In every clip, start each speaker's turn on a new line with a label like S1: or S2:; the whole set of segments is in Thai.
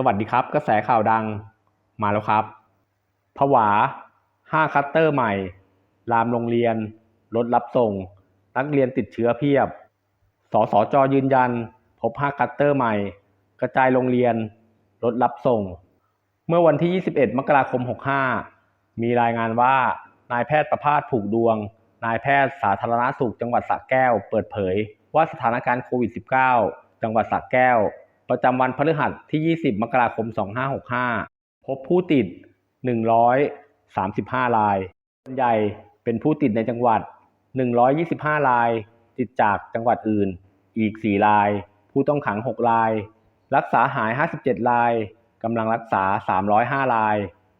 S1: สวัสดีครับ กระแสข่าวดังมาแล้วครับผวา 5 คัตเตอร์ใหม่ ลามโรงเรียน รถรับส่ง นักเรียนติดเชื้อเพียบ สสจยืนยัน พบ 5 คัตเตอร์ใหม่ กระจายโรงเรียน รถรับส่ง เมื่อวันที่ 21 มกราคม 65 มีรายงานว่านายแพทย์ประภาสผูกดวง นายแพทย์สาธารณสุขจังหวัดสระแก้ว เปิดเผย ว่าสถานการณ์โควิด -19 จังหวัดสระแก้ว ประจำวันพฤหัสที่ 20 มกราคม 2565 พบผู้ติด 135 ราย ส่วนใหญ่เป็นผู้ติดในจังหวัด 125 ราย ติดจากจังหวัดอื่น อีก 4 ราย ผู้ต้องขัง 6 ราย รักษาหาย 57 ราย กำลังรักษา 305 ราย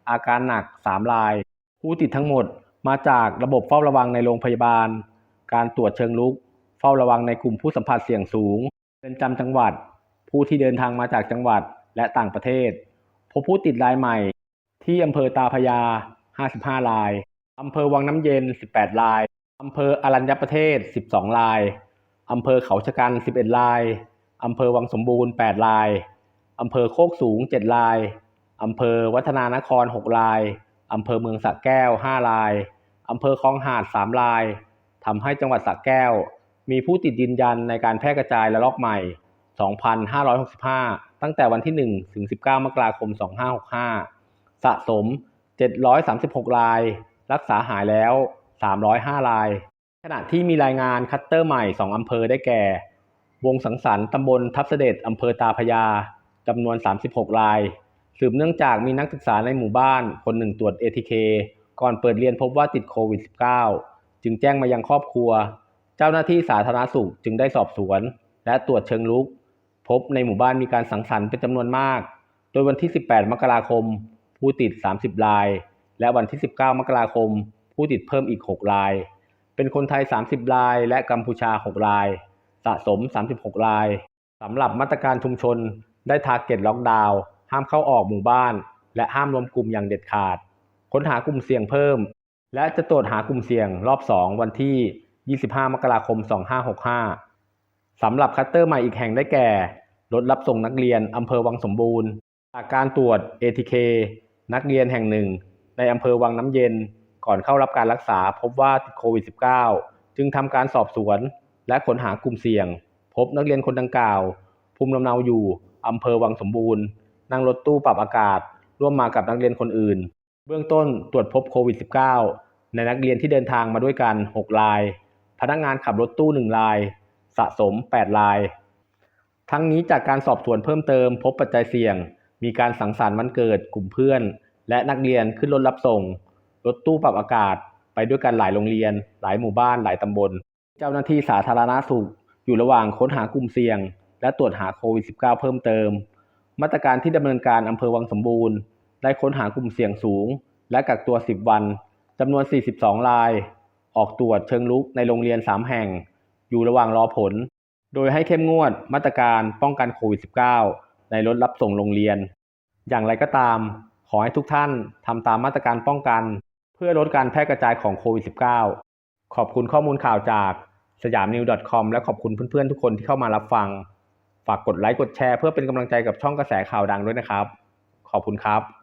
S1: อาการหนัก 3 ราย ผู้ติดทั้งหมดมาจากระบบเฝ้าระวังในโรงพยาบาล การตรวจเชิงลุก เฝ้าระวังในกลุ่มผู้สัมผัสเสี่ยงสูงเรือนจำจังหวัด ผู้ที่เดินทางมาจากจังหวัดและต่างประเทศ พบผู้ติดรายใหม่ ที่อำเภอตาพยา 55 ราย อำเภอวังน้ำเย็น 18 ราย อำเภออรัญญประเทศ 12 ราย อำเภอเขาชะกัน 11 ราย อำเภอวังสมบูรณ์ 8 ราย อำเภอโคกสูง 7 ราย อำเภอวัฒนานคร 6 ราย อำเภอเมืองสระแก้ว 5 ราย อำเภอคลองหาด 3 ราย ทำให้จังหวัดสระแก้ว มีผู้ติดยืนยันในการแพร่กระจายระลอกใหม่ 2,565 ตั้งแต่วันที่ 1 ถึง 19 มกราคม 2565 สะสม 736 ราย รักษาหายแล้ว 305 ราย ขณะที่มีรายงานคัตเตอร์ใหม่ 2 อำเภอได้แก่ วงสังสรรค์ตำบลทับเสด็จอำเภอตาพยาจำนวน 36 ราย สืบเนื่องจากมีนักศึกษาในหมู่บ้าน คนหนึ่งตรวจ ATK ก่อนเปิดเรียนพบว่าติดโควิด -19 จึงแจ้งมายังครอบครัว เจ้าหน้าที่สาธารณสุขจึงได้สอบสวน และตรวจเชิงลุก พบในหมู่บ้านมีการสังสรรค์เป็นจำนวนมาก โดยวันที่ 18 มกราคม ผู้ติด 30 ราย และวันที่ 19 มกราคม ผู้ติดเพิ่มอีก 6 ราย เป็นคนไทย 30 ราย และกัมพูชา 6 ราย สะสม 36 รายสำหรับมาตรการชุมชนได้ทาร์เก็ตล็อกดาวน์ห้ามเข้าออกหมู่บ้าน และห้ามรวมกลุ่มอย่างเด็ดขาด ค้นหากลุ่มเสี่ยงเพิ่ม และจะตรวจหากลุ่มเสี่ยงรอบ 2 วันที่ 25 มกราคม 2565สำหรับคัตเตอร์ใหม่อีกแห่งได้แก่ รถรับส่งนักเรียนอำเภอวังสมบูรณ์ จากการตรวจ ATK นักเรียนแห่งหนึ่ง ในอำเภอวังน้ำเย็น ก่อนเข้ารับการรักษาพบว่าติดโควิด -19 จึงทำการสอบสวนและค้นหากลุ่มเสี่ยง พบนักเรียนคนดังกล่าว ภูมิลำเนาอยู่อำเภอวังสมบูรณ์ นั่งรถตู้ปรับอากาศ ร่วมมากับนักเรียนคนอื่น เบื้องต้นตรวจพบโควิด -19 ในนักเรียนที่เดินทางมาด้วยกัน 6 ราย พนักงานขับรถตู้ 1 ราย สะสม 8 ราย ทั้งนี้จากการสอบสวนเพิ่มเติม พบปัจจัยเสี่ยง มีการสังสรรค์วันเกิดกลุ่มเพื่อน และนักเรียนขึ้นรถรับส่ง รถตู้ปรับอากาศ ไปด้วยกันหลายโรงเรียน หลายหมู่บ้านหลายตำบล เจ้าหน้าที่สาธารณสุข อยู่ระหว่างค้นหากลุ่มเสี่ยง และตรวจหาโควิด -19 เพิ่มเติม มาตรการที่ดำเนินการอำเภอวังสมบูรณ์ ได้ค้นหากลุ่มเสี่ยงสูง และกักตัว 10 วันจำนวน 42 ราย ออกตรวจเชิงลุกในโรงเรียน 3 แห่ง อยู่ระหว่างรอผล โดยให้เข้มงวดมาตรการป้องกันโควิด -19 ในรถรับส่งโรงเรียน อย่างไรก็ตาม ขอให้ทุกท่านทำตามมาตรการป้องกัน เพื่อลดการแพร่กระจายของโควิด -19 ขอบคุณข้อมูลข่าวจากสยามนิว .com และขอบคุณเพื่อนๆทุกคนที่เข้ามารับฟัง ฝากกดไลค์กดแชร์เพื่อเป็นกำลังใจกับช่องกระแสข่าวดังด้วยนะครับ ขอบคุณครับ